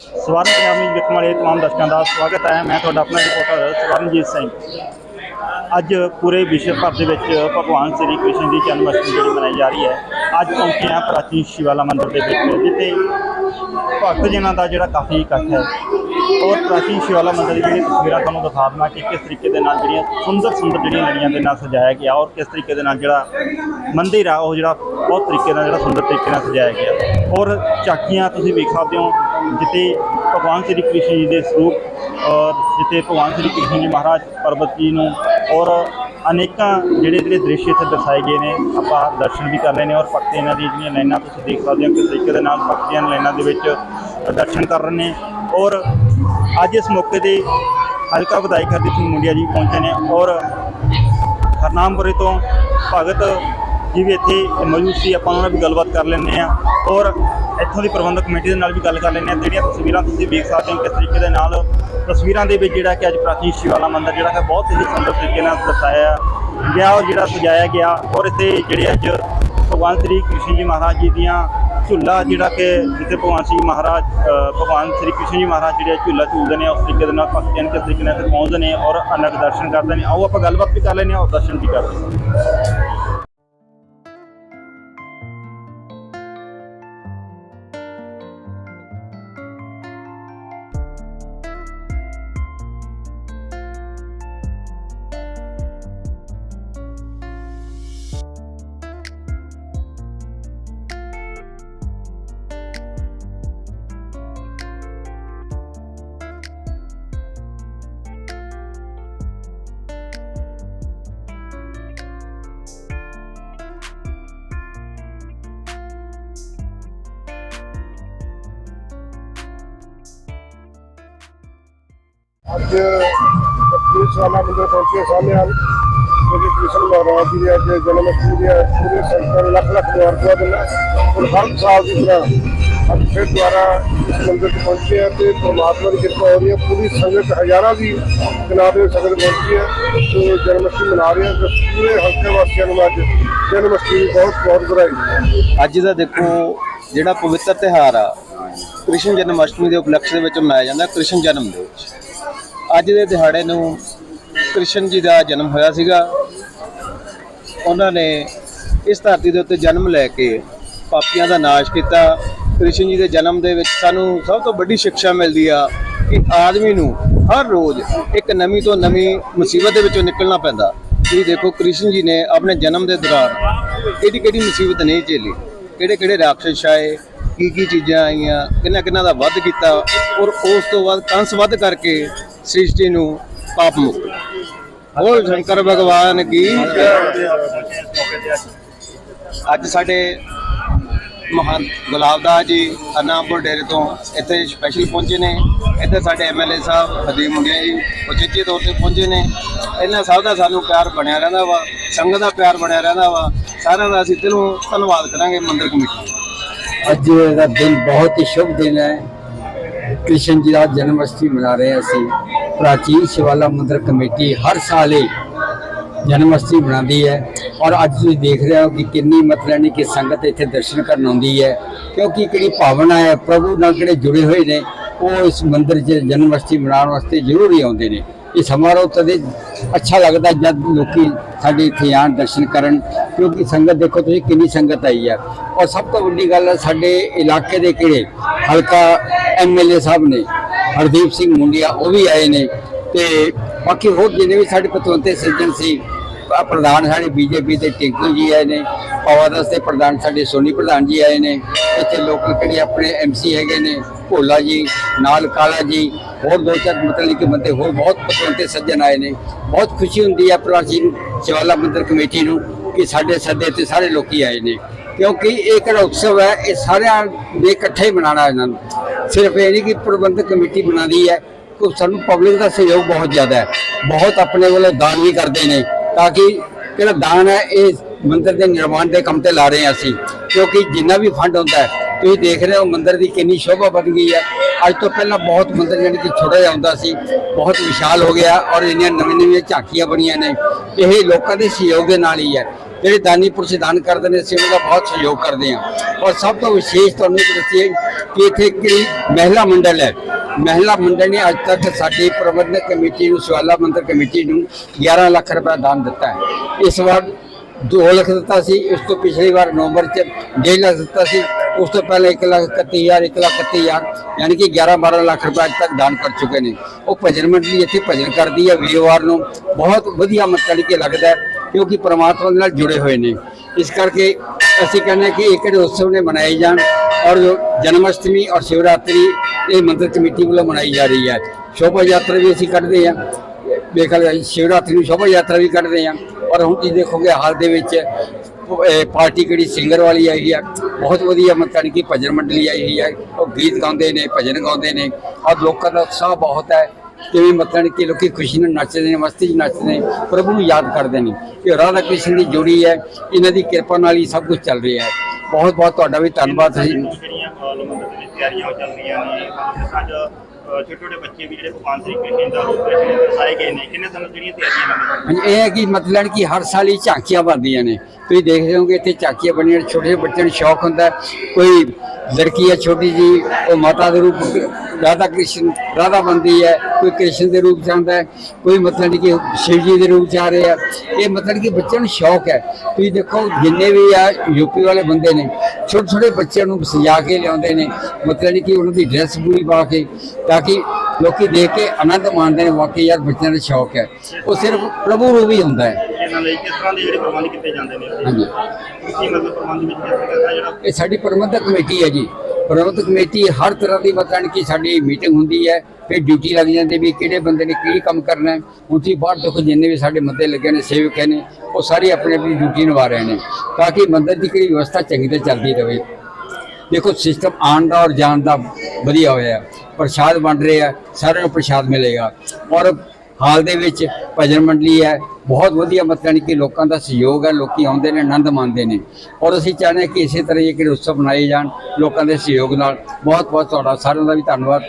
ਸਵਰਨ Punjab news ਵੇਖਣ ਵਾਲੇ ਤਮਾਮ ਦਰਸ਼ਕਾਂ ਦਾ ਸਵਾਗਤ ਹੈ। ਮੈਂ ਤੁਹਾਡਾ ਆਪਣਾ ਰਿਪੋਰਟਰ ਸਵਰਨਜੀਤ ਸਿੰਘ। ਅੱਜ ਪੂਰੇ ਵਿਸ਼ਵ ਭਰ ਦੇ ਵਿੱਚ ਭਗਵਾਨ ਸ੍ਰੀ ਕ੍ਰਿਸ਼ਨ ਦੀ ਜਨਮ ਅਸ਼ਟਮੀ ਜਿਹੜੀ ਮਨਾਈ ਜਾ ਰਹੀ ਹੈ, ਅੱਜ ਪਹੁੰਚੇ ਹਾਂ ਪ੍ਰਾਚੀਨ ਸ਼ਿਵਾਲਾ ਮੰਦਿਰ ਦੇ ਵਿੱਚ, ਜਿੱਥੇ ਭਗਤ ਜਨਾਂ ਦਾ ਜਿਹੜਾ ਕਾਫੀ ਇਕੱਠ ਹੈ। ਔਰ ਪ੍ਰਾਚੀਨ ਸ਼ਿਵਾਲਾ ਮੰਦਿਰ ਦੀ ਜਿਹੜੀ ਤਸਵੀਰਾਂ ਤੁਹਾਨੂੰ ਦਿਖਾ ਦਵਾਂ ਕਿ ਕਿਸ ਤਰੀਕੇ ਦੇ ਨਾਲ ਜਿਹੜੀਆਂ ਸੁੰਦਰ ਸੁੰਦਰ ਜਿਹੜੀਆਂ ਲੜੀਆਂ ਦੇ ਨਾਲ ਸਜਾਇਆ ਗਿਆ ਔਰ ਕਿਸ ਤਰੀਕੇ ਦੇ ਨਾਲ ਜਿਹੜਾ ਮੰਦਿਰ ਆ, ਉਹ ਜਿਹੜਾ ਬਹੁਤ ਤਰੀਕੇ ਨਾਲ ਜਿਹੜਾ ਸੁੰਦਰ ਤਰੀਕੇ ਨਾਲ ਸਜਾਇਆ ਗਿਆ। ਔਰ ਝਾਕੀਆਂ ਤੁਸੀਂ ਵੇਖ ਸਕਦੇ ਹੋ ਜਿੱਥੇ ਭਗਵਾਨ ਸ੍ਰੀ ਕ੍ਰਿਸ਼ਨ ਜੀ ਦੇ ਸਰੂਪ, ਔਰ ਜਿੱਥੇ ਭਗਵਾਨ ਸ੍ਰੀ ਕ੍ਰਿਸ਼ਨ ਜੀ ਮਹਾਰਾਜ ਪਰਬਤ ਜੀ ਨੂੰ, ਔਰ ਅਨੇਕਾਂ ਜਿਹੜੇ ਜਿਹੜੇ ਦ੍ਰਿਸ਼ ਇੱਥੇ ਦਰਸਾਏ ਗਏ ਨੇ, ਆਪਾਂ ਦਰਸ਼ਨ ਵੀ ਕਰ ਰਹੇ ਨੇ ਔਰ ਭਗਤ ਇਹਨਾਂ ਦੀ ਜਿਹੜੀਆਂ ਲਾਈਨਾਂ ਤੁਸੀਂ ਦੇਖ ਸਕਦੇ ਹੋ, ਕਿਸ ਤਰੀਕੇ ਦੇ ਨਾਲ ਭਗਤੀਆਂ ਲਾਈਨਾਂ ਦੇ ਵਿੱਚ ਦਰਸ਼ਨ ਕਰ ਰਹੇ ਨੇ। ਔਰ ਅੱਜ ਇਸ ਮੌਕੇ ਤੇ ਹਲਕਾ ਵਿਧਾਇਕ ਹਰਦੀਪ ਸਿੰਘ ਮੁੰਡਿਆ ਜੀ ਪਹੁੰਚੇ ਨੇ, ਔਰ ਹਰਨਾਮਪੁਰੇ ਤੋਂ ਭਗਤ ਜਿਵੇਂ ਇੱਥੇ ਮੌਜੂਦ ਸੀ, ਆਪਾਂ ਉਹਨਾਂ ਨਾਲ ਵੀ ਗੱਲਬਾਤ ਕਰ ਲੈਂਦੇ ਆ ਔਰ ਇੱਥੋਂ ਦੀ ਪ੍ਰਬੰਧਕ ਕਮੇਟੀ ਦੇ ਨਾਲ ਵੀ ਗੱਲ ਕਰ ਲੈਂਦੇ ਆ ਜਿਹੜੀਆਂ ਤਸਵੀਰਾਂ ਤੁਸੀਂ ਵੇਖ ਸਕਦੇ ਹੋ ਕਿਸ ਤਰੀਕੇ ਦੇ ਨਾਲ ਤਸਵੀਰਾਂ ਦੇ ਵਿੱਚ ਜਿਹੜਾ ਕਿ ਅੱਜ ਪ੍ਰਾਚੀਨ ਸ਼ਿਵਾਲਾ ਮੰਦਿਰ ਜਿਹੜਾ ਕਿ ਬਹੁਤ ਹੀ ਸੁੰਦਰ ਤਰੀਕੇ ਨਾਲ ਦਰਸਾਇਆ ਗਿਆ ਔਰ ਜਿਹੜਾ ਸਜਾਇਆ ਗਿਆ। ਔਰ ਇੱਥੇ ਜਿਹੜੇ ਅੱਜ ਭਗਵਾਨ ਸ੍ਰੀ ਕ੍ਰਿਸ਼ਨ ਜੀ ਮਹਾਰਾਜ ਜੀ ਦੀਆਂ ਝੂਲਾ ਜਿਹੜਾ ਕਿ ਜਿੱਥੇ ਭਗਵਾਨ ਸ੍ਰੀ ਮਹਾਰਾਜ ਭਗਵਾਨ ਸ੍ਰੀ ਕ੍ਰਿਸ਼ਨ ਜੀ ਮਹਾਰਾਜ ਜਿਹੜੇ ਝੂਲਾ ਝੂਲਦੇ ਨੇ, ਉਸ ਤਰੀਕੇ ਦੇ ਨਾਲ ਭਗਤਾਂ ਕਿਸ ਤਰੀਕੇ ਨਾਲ ਇੱਥੇ ਪਹੁੰਚਦੇ ਨੇ ਔਰ ਅਨਕ ਦਰਸ਼ਨ ਕਰਦੇ ਨੇ। ਆਓ ਆਪਾਂ ਗੱਲਬਾਤ ਵੀ ਕਰ ਲੈਂਦੇ ਹਾਂ ਔਰ ਦਰਸ਼ਨ ਵੀ ਕਰਦੇ ਹਾਂ। ਅੱਜ ਪੁਲਿਸ ਵਾਲਾ ਮੰਦਰ ਪਹੁੰਚੇ ਸਾਹਮਣੇ ਹਨ ਕਿਉਂਕਿ ਕ੍ਰਿਸ਼ਨ ਮਹਾਰਾਜ ਜੀ ਦੇ ਅੱਜ ਜਨਮ ਅਸ਼ਟਮੀ ਦੇ ਪੂਰੇ ਸੰਗਤਾਂ ਨੂੰ ਲੱਖ ਲੱਖ ਮੁਬਾਰਕਾਂ ਦਿੰਦਾ ਔਰ ਹਰ ਸਾਲ ਦੀ ਤਰ੍ਹਾਂ ਅੱਜ ਫਿਰ ਦੁਆਰਾ ਇਸ ਮੰਦਰ 'ਚ ਪਹੁੰਚੇ ਆ ਤੇ ਪਰਮਾਤਮਾ ਦੀ ਕਿਰਪਾ ਹੋ ਰਹੀ ਹੈ। ਪੂਰੀ ਸੰਗਤ, ਹਜ਼ਾਰਾਂ ਦੀ ਕਿਨਾਰ ਦੇ ਸੰਗਤ ਪਹੁੰਚੀ ਹੈ। ਤੇ ਜਨਮ ਅਸ਼ਟਮੀ ਮਨਾ ਰਹੇ ਆ। ਤੇ ਪੂਰੇ ਹਲਕੇ ਵਾਸੀਆਂ ਨੂੰ ਅੱਜ ਜਨਮ ਅਸ਼ਟਮੀ ਦੀ ਬਹੁਤ ਬਹੁਤ ਵਧਾਈ। ਅੱਜ ਦਾ ਦੇਖੋ, ਜਿਹੜਾ ਪਵਿੱਤਰ ਤਿਹਾਰ ਆ, ਕ੍ਰਿਸ਼ਨ ਜਨਮ ਅਸ਼ਟਮੀ ਦੇ ਉਪਲਕਸ਼ ਦੇ ਵਿੱਚ ਮਨਾਇਆ ਜਾਂਦਾ। ਕ੍ਰਿਸ਼ਨ ਜਨਮ ਦਿਵਸ। ਅੱਜ ਦੇ ਦਿਹਾੜੇ ਨੂੰ ਕ੍ਰਿਸ਼ਨ ਜੀ ਦਾ ਜਨਮ ਹੋਇਆ ਸੀਗਾ। ਉਹਨਾਂ ਨੇ ਇਸ ਧਰਤੀ ਦੇ ਉੱਤੇ ਜਨਮ ਲੈ ਕੇ ਪਾਪੀਆਂ ਦਾ ਨਾਸ਼ ਕੀਤਾ। ਕ੍ਰਿਸ਼ਨ ਜੀ ਦੇ ਜਨਮ ਦੇ ਵਿੱਚ ਸਾਨੂੰ ਸਭ ਤੋਂ ਵੱਡੀ ਸਿੱਖਿਆ ਮਿਲਦੀ ਆ ਕਿ ਆਦਮੀ ਨੂੰ ਹਰ ਰੋਜ਼ ਇੱਕ ਨਵੀਂ ਤੋਂ ਨਵੀਂ ਮੁਸੀਬਤ ਦੇ ਵਿੱਚੋਂ ਨਿਕਲਣਾ ਪੈਂਦਾ। ਤੁਸੀਂ ਦੇਖੋ, ਕ੍ਰਿਸ਼ਨ ਜੀ ਨੇ ਆਪਣੇ ਜਨਮ ਦੇ ਦੌਰਾਨ ਕਿਹੜੀ ਕਿਹੜੀ ਮੁਸੀਬਤ ਨਹੀਂ ਝੇਲੀ। ਕਿਹੜੇ ਕਿਹੜੇ ਰਾਖਸ਼ ਆਏ, ਕੀ ਕੀ ਚੀਜ਼ਾਂ ਆਈਆਂ, ਕਿੰਨਾ ਕਿੰਨਾ ਦਾ ਵੱਧ ਕੀਤਾ ਔਰ ਉਸ ਤੋਂ ਬਾਅਦ ਕੰਸ ਵੱਧ ਕਰਕੇ ਸ੍ਰਿਸ਼ਟੀ ਨੂੰ ਪਾਪ ਮੁਕਤ। ਹੋਰ ਸ਼ੰਕਰ ਭਗਵਾਨ ਕੀ ਅੱਜ ਸਾਡੇ ਮਹਾਨ ਗੁਲਾਬਦਾਸ ਜੀ ਅਨਾਮਪੁਰ ਡੇਰੇ ਤੋਂ ਇੱਥੇ ਸਪੈਸ਼ਲ ਪਹੁੰਚੇ ਨੇ। ਇੱਥੇ ਸਾਡੇ ਐਮਐਲਏ ਸਾਹਿਬ ਹਦੀਪ ਮੁੰਡਿਆ ਜੀ ਉਚੇਚੇ ਤੌਰ ਤੇ ਪਹੁੰਚੇ ਨੇ। ਇਹਨਾਂ ਸਭ ਦਾ ਸਾਨੂੰ ਪਿਆਰ ਬਣਿਆ ਰਹਿੰਦਾ ਵਾ, ਸੰਗਤ ਦਾ ਪਿਆਰ ਬਣਿਆ ਰਹਿੰਦਾ ਵਾ। ਸਾਰਿਆਂ ਦਾ ਅਸੀਂ ਦਿਲੋਂ ਧੰਨਵਾਦ ਕਰਾਂਗੇ ਮੰਦਿਰ ਕਮੇਟੀ ਦਾ। ਅੱਜ ਦਾ ਦਿਨ ਬਹੁਤ ਹੀ ਸ਼ੁਭ ਦਿਨ ਹੈ। ਕ੍ਰਿਸ਼ਨ ਜੀ ਦਾ ਜਨਮ ਅਸ਼ਟਮੀ ਮਨਾ ਰਹੇ ਅਸੀਂ। ਪ੍ਰਾਚੀਨ ਸ਼ਿਵਾਲਾ ਮੰਦਿਰ ਕਮੇਟੀ ਹਰ ਸਾਲ ਹੀ ਜਨਮ ਅਸ਼ਟਮੀ ਮਨਾਉਂਦੀ ਹੈ। ਔਰ ਅੱਜ ਤੁਸੀਂ ਦੇਖ ਰਹੇ ਹੋ ਕਿ ਕਿੰਨੀ ਮਤਲਬ ਨਹੀਂ ਕਿ ਸੰਗਤ ਇੱਥੇ ਦਰਸ਼ਨ ਕਰਨ ਆਉਂਦੀ ਹੈ। ਕਿਉਂਕਿ ਕਿਹੜੀ ਭਾਵਨਾ ਹੈ, ਪ੍ਰਭੂ ਨਾਲ ਜਿਹੜੇ ਜੁੜੇ ਹੋਏ ਨੇ, ਉਹ ਇਸ ਮੰਦਿਰ 'ਚ ਜਨਮ ਅਸ਼ਟਮੀ ਮਨਾਉਣ ਵਾਸਤੇ ਜ਼ਰੂਰ ਹੀ ਆਉਂਦੇ ਨੇ। ਇਹ ਸਮਾਰੋਹ ਤਦੇ ਅੱਛਾ ਲੱਗਦਾ ਜਦ ਲੋਕੀ ਸਾਡੇ ਇੱਥੇ ਆਣ ਦਰਸ਼ਨ ਕਰਨ, ਕਿਉਂਕਿ ਸੰਗਤ ਦੇਖੋ ਤੁਸੀਂ ਕਿੰਨੀ ਸੰਗਤ ਆਈ ਹੈ ਔਰ ਸਭ ਤੋਂ ਵੱਡੀ ਗੱਲ ਹੈ ਸਾਡੇ ਇਲਾਕੇ ਦੇ ਕਿਹੜੇ? ਹਲਕਾ ਐਮਐਲਏ ਸਾਹਿਬ ਨੇ, ਹਰਦੀਪ ਸਿੰਘ ਮੁੰਡਿਆ, ਉਹ ਵੀ ਆਏ ਨੇ। ਤੇ ਬਾਕੀ ਹੋਰ ਜਿੰਨੇ ਵੀ ਸਾਡੇ ਪਤਵੰਤੇ ਸੱਜਣ ਸੀ ਪ੍ਰਧਾਨ ਸਾਡੇ ਬੀਜੇਪੀ ਦੇ ਟਿੰਕੂ ਜੀ ਆਏ ਨੇ ਪਵਾਦਸ ਦੇ ਪ੍ਰਧਾਨ ਸਾਡੇ ਸੋਨੀ ਪ੍ਰਧਾਨ ਜੀ ਆਏ ਨੇ, ਇੱਥੇ ਲੋਕਲ ਕਿਹੜੇ ਆਪਣੇ ਐਮਸੀ ਹੈਗੇ ਨੇ, ਭੋਲਾ ਜੀ, ਨਾਲ ਕਾਲਾ ਜੀ, ਹੋਰ ਦੋ ਚਾਰ ਮਤਲਬ ਕਿ ਬੰਦੇ ਹੋਰ ਬਹੁਤ ਪਤਵੰਤੇ ਸੱਜਣ ਆਏ ਨੇ, ਬਹੁਤ ਖੁਸ਼ੀ ਹੁੰਦੀ ਹੈ ਪ੍ਰਾਚੀਨ ਚਵਾਲਾ ਮੰਦਰ ਕਮੇਟੀ ਨੂੰ, ਕਿ ਸਾਡੇ ਸੱਦੇ ਤੇ ਸਾਰੇ ਲੋਕੀ ਆਏ ਨੇ, ਕਿਉਂਕਿ ਇਹ ਕਿਹੜਾ ਉਤਸਵ ਹੈ, ਇਹ ਸਾਰਿਆਂ ਨੇ ਇਕੱਠੇ ਹੀ ਮਨਾਉਣਾ ਇਹਨਾਂ ਨੂੰ, ਸਿਰਫ ਇਹ ਨਹੀਂ ਕਿ ਪ੍ਰਬੰਧਕ ਕਮੇਟੀ ਬਣਾਦੀ ਹੈ, ਕਿ ਸਾਨੂੰ ਪਬਲਿਕ ਦਾ ਸਹਿਯੋਗ ਬਹੁਤ ਜ਼ਿਆਦਾ ਹੈ, ਬਹੁਤ ਆਪਣੇ ਵੱਲੋਂ ਦਾਨ ਵੀ ਕਰਦੇ ਨੇ ਤਾਂ ਕਿ ਜਿਹੜਾ ਦਾਨ ਹੈ, ਇਹ ਮੰਦਿਰ ਦੇ ਨਿਰਮਾਣ ਦੇ ਕੰਮ ਤੇ ਲਾ ਰਹੇ ਹਾਂ ਅਸੀਂ। ਕਿਉਂਕਿ ਜਿੰਨਾ ਵੀ ਫੰਡ ਹੁੰਦਾ ਹੈ, ਤੁਸੀਂ ਦੇਖ ਰਹੇ ਹੋ ਮੰਦਿਰ ਦੀ ਕਿੰਨੀ ਸ਼ੋਭਾ ਬਣ ਗਈ ਹੈ। ਅੱਜ ਤੋਂ ਪਹਿਲਾਂ ਬਹੁਤ ਮੰਦਿਰ ਜਾਣੀ ਕਿ ਛੋਟਾ ਜਿਹਾ ਹੁੰਦਾ ਸੀ, ਬਹੁਤ ਵਿਸ਼ਾਲ ਹੋ ਗਿਆ ਔਰ ਇੰਨੀਆਂ ਨਵੀਆਂ ਨਵੀਆਂ ਝਾਕੀਆਂ ਬਣੀਆਂ ਨੇ। ਇਹ ਲੋਕਾਂ ਦੇ ਸਹਿਯੋਗ ਦੇ ਨਾਲ ਹੀ ਹੈ। ਜਿਹੜੇ ਦਾਨੀ ਪੁਰਸ਼ ਦਾਨ ਕਰਦੇ ਨੇ, ਅਸੀਂ ਉਹਨਾਂ ਦਾ ਬਹੁਤ ਸਹਿਯੋਗ ਕਰਦੇ ਹਾਂ। ਔਰ ਸਭ ਤੋਂ ਵਿਸ਼ੇਸ਼ ਤੁਹਾਨੂੰ ਦੱਸੀਏ ਕਿ ਇੱਥੇ ਇੱਕ ਮਹਿਲਾ ਮੰਡਲ ਹੈ ਮਹਿਲਾ ਮੰਡਲ ਨੇ ਅੱਜ ਤੱਕ ਸਾਡੀ ਪ੍ਰਬੰਧਕ ਕਮੇਟੀ ਨੂੰ, ਸਵਾਲਾ ਮੰਦਰ ਕਮੇਟੀ ਨੂੰ 11 ਲੱਖ ਰੁਪਏ ਦਾਨ ਦਿੱਤਾ ਹੈ। ਇਸ ਵਾਰ 2 ਲੱਖ ਦਿੱਤਾ ਸੀ ਉਸ ਤੋਂ ਪਿਛਲੀ ਵਾਰ ਨਵੰਬਰ ਚ 1.5 ਲੱਖ ਦਿੱਤਾ ਸੀ, ਉਸ ਤੋਂ ਪਹਿਲਾਂ 1 ਲੱਖ 31000 1 ਲੱਖ 31000 ਯਾਨੀ ਕਿ 11 12 ਲੱਖ ਰੁਪਏ ਅੱਜ ਤੱਕ ਦਾਨ ਕਰ ਚੁੱਕੇ ਨੇ। ਉਹ ਭਜਨ ਮੰਡਲੀ ਇੱਥੇ ਭਜਨ ਕਰਦੀ ਹੈ, ਵੀਰਵਾਰ ਨੂੰ ਬਹੁਤ ਵਧੀਆ ਮਤਲਬ ਕਿ ਲੱਗਦਾ ਕਿਉਂਕਿ ਪਰਮਾਤਮਾ ਨਾਲ ਜੁੜੇ ਹੋਏ ਨੇ। ਇਸ ਕਰਕੇ ਅਸੀਂ ਕਹਿੰਦੇ ਹਾਂ ਕਿ ਇਹ ਕਿਹੜੇ ਉਤਸਵ ਨੇ ਮਨਾਏ ਜਾਣ ਔਰ ਜੋ ਜਨਮ ਅਸ਼ਟਮੀ ਔਰ ਸ਼ਿਵਰਾਤਰੀ ਇਹ ਮੰਦਰ ਕਮੇਟੀ ਵੱਲੋਂ ਮਨਾਈ ਜਾ ਰਹੀ ਹੈ। ਸ਼ੋਭਾ ਯਾਤਰਾ ਵੀ ਅਸੀਂ ਕੱਢਦੇ ਹਾਂ। ਬੇਖਲ ਸ਼ਿਵਰਾਤਰੀ ਨੂੰ ਸ਼ੋਭਾ ਯਾਤਰਾ ਵੀ ਕੱਢਦੇ ਆ ਔਰ ਹੁਣ ਤੁਸੀਂ ਦੇਖੋਗੇ ਹਾਲ ਦੇ ਵਿੱਚ ਪਾਰਟੀ ਕਿਹੜੀ ਸਿੰਗਰ ਵਾਲੀ ਆਈ ਹੈ। ਬਹੁਤ ਵਧੀਆ ਮਤਲਬ ਕਿ ਭਜਨ ਮੰਡਲੀ ਆਈ ਹੈ। ਉਹ ਗੀਤ ਗਾਉਂਦੇ ਨੇ, ਭਜਨ ਗਾਉਂਦੇ ਨੇ। ਔਰ ਲੋਕਾਂ ਦਾ ਉਤਸ਼ਾਹ ਬਹੁਤ ਹੈ ਕਿਵੇਂ ਮਤਲਬ ਕਿ ਲੋਕੀ ਖੁਸ਼ੀ ਨਾਲ ਨੱਚਦੇ ਨੇ, ਮਸਤੀ 'ਚ ਨੱਚਦੇ ਨੇ, ਪ੍ਰਭੂ ਨੂੰ ਯਾਦ ਕਰਦੇ ਨੇ। ਕਿ ਰਾਧਾ ਕ੍ਰਿਸ਼ਨ ਦੀ ਜੋੜੀ ਹੈ। ਇਹਨਾਂ ਦੀ ਕਿਰਪਾ ਨਾਲ ਹੀ ਸਭ ਕੁਝ ਚੱਲ ਰਿਹਾ ਹੈ। ਬਹੁਤ ਬਹੁਤ ਤੁਹਾਡਾ ਵੀ ਧੰਨਵਾਦ ਹੈ ਜਿਹੜੀਆਂ ਅ, ਲੰਗਰ ਦੇ ਵਿੱਚ ਤਿਆਰੀਆਂ ਹੋ ਨੇ ਅੱਜ ਛੋਟੇ ਛੋਟੇ ਬੱਚੇ ਵੀ ਜਿਹੜੇ ਭਗਵਾਨ ਸ੍ਰੀ ਕ੍ਰਿਸ਼ਨ ਦਾ ਰੂਪ ਵਿੱਚ ਦਰਸਾਏ ਗਏ ਨੇ। ਕਿੰਨੇ ਸਮੇਂ ਜਿਹੜੀਆਂ ਤਿਆਰੀਆਂ ਨੇ? ਹਾਂਜੀ ਇਹ ਹੈ ਕਿ ਮਤਲਬ ਕਿ ਹਰ ਸਾਲ ਹੀ ਝਾਕੀਆਂ ਬਣਦੀਆਂ ਨੇ। ਤੁਸੀਂ ਦੇਖਦੇ ਹੋਗੇ ਇੱਥੇ ਝਾਕੀਆਂ ਬਣੀਆਂ ਛੋਟੇ ਬੱਚਿਆਂ ਨੂੰ ਸ਼ੌਕ ਹੁੰਦਾ। ਕੋਈ ਲੜਕੀ ਹੈ, ਛੋਟੀ ਜੀ, ਉਹ ਮਾਤਾ ਦੇ ਰੂਪ ਰਾਧਾ ਕ੍ਰਿਸ਼ਨ, ਰਾਧਾ ਬਣਦੀ ਹੈ, ਕੋਈ ਕ੍ਰਿਸ਼ਨ ਦੇ ਰੂਪ ਚ ਆਉਂਦਾ ਹੈ, ਕੋਈ ਮਤਲਬ ਕਿ ਸ਼ਿਵ ਜੀ ਦੇ ਰੂਪ ਚ ਆ ਰਹੇ ਆ। ਇਹ ਮਤਲਬ ਕਿ ਬੱਚਿਆਂ ਨੂੰ ਸ਼ੌਕ ਹੈ। ਤੁਸੀਂ ਦੇਖੋ, ਜਿੰਨੇ ਵੀ ਆ ਯੂਪੀ ਵਾਲੇ ਬੰਦੇ ਨੇ ਛੋਟੇ ਛੋਟੇ ਬੱਚਿਆਂ ਨੂੰ ਸਜਾ ਕੇ ਲਿਆਉਂਦੇ ਨੇ, ਮਤਲਬ ਕਿ ਉਹਨਾਂ ਦੀ ਡਰੈਸ ਪੂਰੀ ਪਾ ਕੇ, ਤਾਂ ਕਿ ਲੋਕੀ ਦੇਖ ਕੇ ਆਨੰਦ ਮਾਣਦੇ ਨੇ, ਵਾਕਈ ਯਾਰ ਬੱਚਿਆਂ ਦਾ ਸ਼ੌਕ ਹੈ। ਉਹ ਸਿਰਫ ਪ੍ਰਭੂ ਰੂਪ ਹੀ ਹੁੰਦਾ ਹੈ। ਇਹਨਾਂ ਲਈ ਕਿਸ ਤਰ੍ਹਾਂ ਦੇ ਜਿਹੜੇ ਪ੍ਰਬੰਧ ਕੀਤੇ ਜਾਂਦੇ ਨੇ ਹਾਂਜੀ। ਤੁਸੀਂ ਮਤਲਬ ਪ੍ਰਬੰਧ ਵਿੱਚ ਕਿਸ ਤਰ੍ਹਾਂ ਦਾ ਜਿਹੜਾ ਇਹ ਸਾਡੀ ਪ੍ਰਬੰਧਕ ਕਮੇਟੀ ਹੈ ਜੀ। ਪ੍ਰਬੰਧਕ ਕਮੇਟੀ ਹਰ ਤਰ੍ਹਾਂ ਦੀ ਮਤਲਬ ਕਿ ਸਾਡੀ ਮੀਟਿੰਗ ਹੁੰਦੀ ਹੈ ਫਿਰ ਡਿਊਟੀ ਲੱਗ ਜਾਂਦੀ ਵੀ ਕਿਹੜੇ ਬੰਦੇ ਨੇ ਕੀ ਕੰਮ ਕਰਨਾ ਹੈ। ਬਾਹਰ ਦੇਖੋ ਜਿੰਨੇ ਵੀ ਸਾਡੇ ਮੱਦੇ ਲੱਗੇ ਨੇ ਸੇਵਕ ਨੇ ਉਹ ਸਾਰੇ ਆਪਣੀ ਆਪਣੀ ਡਿਊਟੀ ਨਿਭਾ ਰਹੇ ਨੇ। ਤਾਂ ਕਿ ਮੰਦਰ ਦੀ ਕਿਹੜੀ ਵਿਵਸਥਾ ਚੰਗੀ ਤਰ੍ਹਾਂ ਚੱਲਦੀ ਰਹੇ। ਦੇਖੋ ਸਿਸਟਮ ਆਉਣ ਦਾ ਔਰ ਜਾਣ ਦਾ ਵਧੀਆ ਹੋਇਆ। ਪ੍ਰਸ਼ਾਦ ਵੰਡ ਰਹੇ ਆ ਸਾਰਿਆਂ ਨੂੰ ਪ੍ਰਸ਼ਾਦ ਮਿਲੇਗਾ। ਔਰ ਹਾਲ ਦੇ ਵਿੱਚ ਭਜਨ ਮੰਡਲੀ ਹੈ। ਬਹੁਤ ਵਧੀਆ ਮਤਲਬ ਕਿ ਲੋਕਾਂ ਦਾ ਸਹਿਯੋਗ ਹੈ। ਲੋਕੀ ਆਉਂਦੇ ਨੇ, ਆਨੰਦ ਮਾਣਦੇ ਨੇ। ਔਰ ਅਸੀਂ ਚਾਹੁੰਦੇ ਹਾਂ ਕਿ ਇਸੇ ਤਰ੍ਹਾਂ ਇਹ ਕਿਹੜੇ ਉਤਸਵ ਮਨਾਏ ਜਾਣ, ਲੋਕਾਂ ਦੇ ਸਹਿਯੋਗ ਨਾਲ। ਬਹੁਤ ਬਹੁਤ ਤੁਹਾਡਾ ਸਾਰਿਆਂ ਦਾ ਵੀ ਧੰਨਵਾਦ।